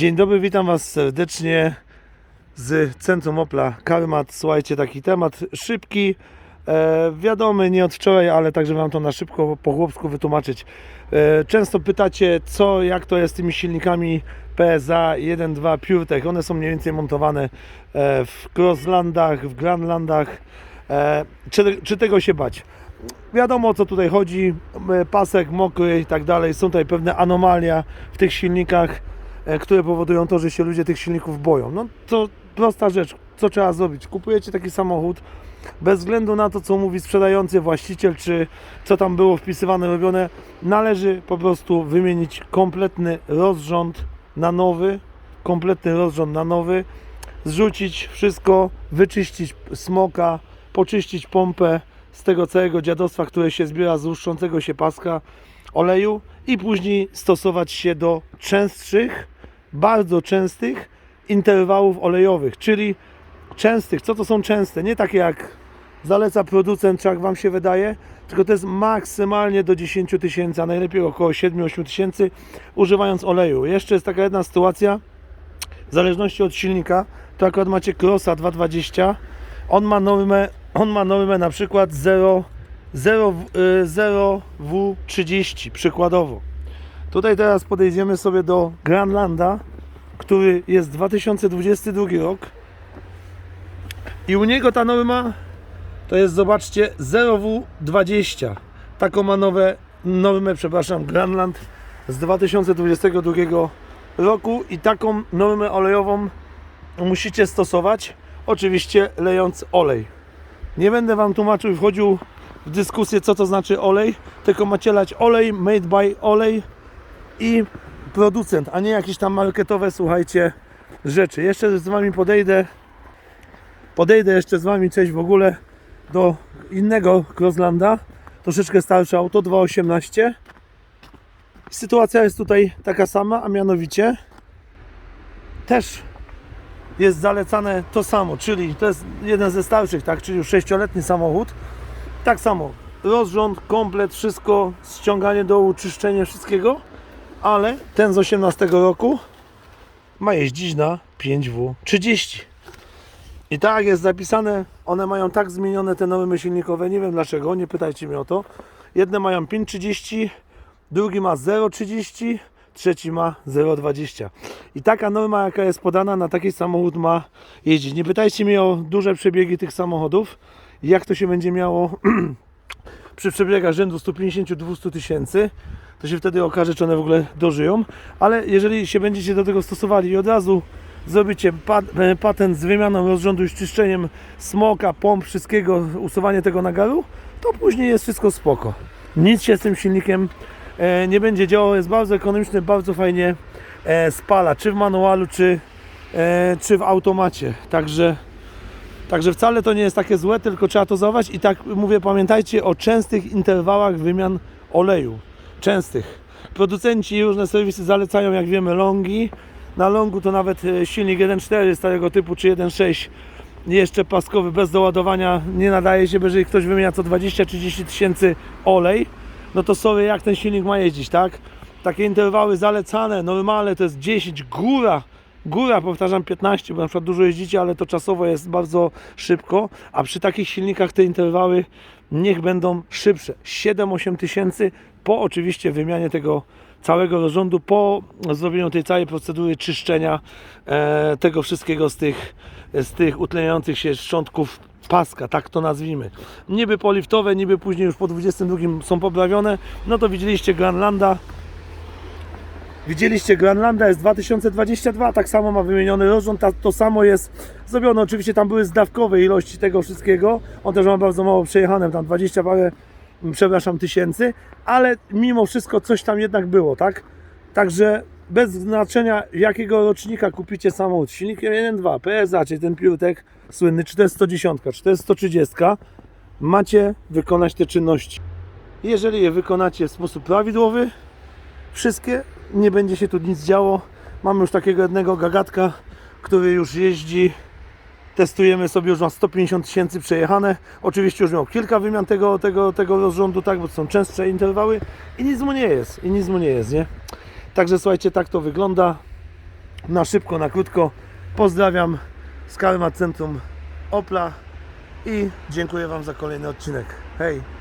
Dzień dobry, witam Was serdecznie z Centrum Opla Karmat. Słuchajcie, taki temat szybki, e, wiadomy, nie od wczoraj, ale także Wam to na szybko po chłopsku wytłumaczyć. E, często pytacie, co, jak to jest z tymi silnikami PSA 1.2 PureTech. One są mniej więcej montowane e, w Crosslandach, w Grandlandach. E, czy, czy tego się bać? Wiadomo o co tutaj chodzi, e, pasek mokry i tak dalej, są tutaj pewne anomalia w tych silnikach, które powodują to, że się ludzie tych silników boją. No to prosta rzecz, co trzeba zrobić? Kupujecie taki samochód, bez względu na to, co mówi sprzedający, właściciel, czy co tam było wpisywane, robione, należy po prostu wymienić kompletny rozrząd na nowy, kompletny rozrząd na nowy, zrzucić wszystko, wyczyścić smoka, poczyścić pompę z tego całego dziadostwa, które się zbiera z łuszczącego się paska oleju i później stosować się do częstszych, bardzo częstych interwałów olejowych, czyli częstych. Co to są częste? Nie takie jak zaleca producent, czy jak Wam się wydaje, tylko to jest maksymalnie do 10 tysięcy, a najlepiej około 7-8 tysięcy używając oleju. Jeszcze jest taka jedna sytuacja, w zależności od silnika, to akurat macie Crossa 220, on ma normę, on ma normę na przykład 0, 0, y, 0W30 przykładowo. Tutaj teraz podejdziemy sobie do Granlanda, który jest 2022 rok i u niego ta norma to jest, zobaczcie, 0W20. Taką ma nowe, normę, przepraszam, Granland z 2022 roku i taką normę olejową musicie stosować, oczywiście lejąc olej. Nie będę Wam tłumaczył wchodził w dyskusję, co to znaczy olej, tylko macie lać olej, made by olej i producent, a nie jakieś tam marketowe, słuchajcie, rzeczy. Jeszcze z Wami podejdę, podejdę jeszcze z Wami, cześć w ogóle, do innego Crosslanda, troszeczkę starsze auto, 2.18. Sytuacja jest tutaj taka sama, a mianowicie też jest zalecane to samo, czyli to jest jeden ze starszych, tak, czyli już 6-letni samochód. Tak samo, rozrząd, komplet, wszystko, ściąganie dołu, czyszczenie wszystkiego, ale ten z 18 roku ma jeździć na 5W30. I tak jest zapisane, one mają tak zmienione te normy silnikowe, nie wiem dlaczego, nie pytajcie mnie o to. Jedne mają 5,30, drugi ma 0,30, trzeci ma 0,20. I taka norma, jaka jest podana na taki samochód ma jeździć. Nie pytajcie mnie o duże przebiegi tych samochodów, jak to się będzie miało przy przebiegach rzędu 150-200 tysięcy, to się wtedy okaże, czy one w ogóle dożyją. Ale jeżeli się będziecie do tego stosowali i od razu zrobicie e, patent z wymianą rozrządu i czyszczeniem smoka, pomp, wszystkiego, usuwanie tego nagaru, to później jest wszystko spoko. Nic się z tym silnikiem e, nie będzie działo, jest bardzo ekonomiczny, bardzo fajnie e, spala, czy w manualu, czy, czy w automacie. Także Także wcale to nie jest takie złe, tylko trzeba to zauważyć. I tak mówię, pamiętajcie o częstych interwałach wymian oleju. Częstych. Producenci i różne serwisy zalecają, jak wiemy, longi. Na longu to nawet e, silnik 1.4 starego typu czy 1.6 jeszcze paskowy bez doładowania nie nadaje się, bo jeżeli ktoś wymienia co 20-30 tysięcy olej, no to sobie jak ten silnik ma jeździć, tak? Takie interwały zalecane, normalne to jest 10, góra, góra, powtarzam 15, bo na przykład dużo jeździcie, ale to czasowo jest bardzo szybko, a przy takich silnikach te interwały niech będą szybsze, 7-8 tysięcy po oczywiście wymianie tego całego rozrządu, po zrobieniu tej całej procedury czyszczenia e, tego wszystkiego z tych, z tych utleniających się szczątków paska, tak to nazwijmy. Niby poliftowe, niby później już po 22 są poprawione, no to widzieliście Granlanda, Widzieliście Granlanda jest 2022, tak samo ma wymieniony rozrząd, to samo jest zrobione. Oczywiście tam były zdawkowe ilości tego wszystkiego. On też ma bardzo mało przejechane, tam 20 parę, m, przepraszam, tysięcy, ale mimo wszystko coś tam jednak było, tak? Także bez znaczenia jakiego rocznika kupicie samochód, silnikiem 1.2, PSA, czy ten PureTech słynny, czy to jest 110, czy to jest 130, macie wykonać te czynności. Jeżeli je wykonacie w sposób prawidłowy, wszystkie, nie będzie się tu nic działo. Mamy już takiego jednego gagatka, który już jeździ. Testujemy sobie, już ma 150 tysięcy przejechane. Oczywiście już miał kilka wymian tego, tego, tego rozrządu, tak, bo to są częstsze interwały i nic mu nie jest, i nic mu nie jest, nie? Także słuchajcie, tak to wygląda. na szybko, na krótko. Pozdrawiam z Karmat Centrum Opla i dziękuję Wam za kolejny odcinek. Hej!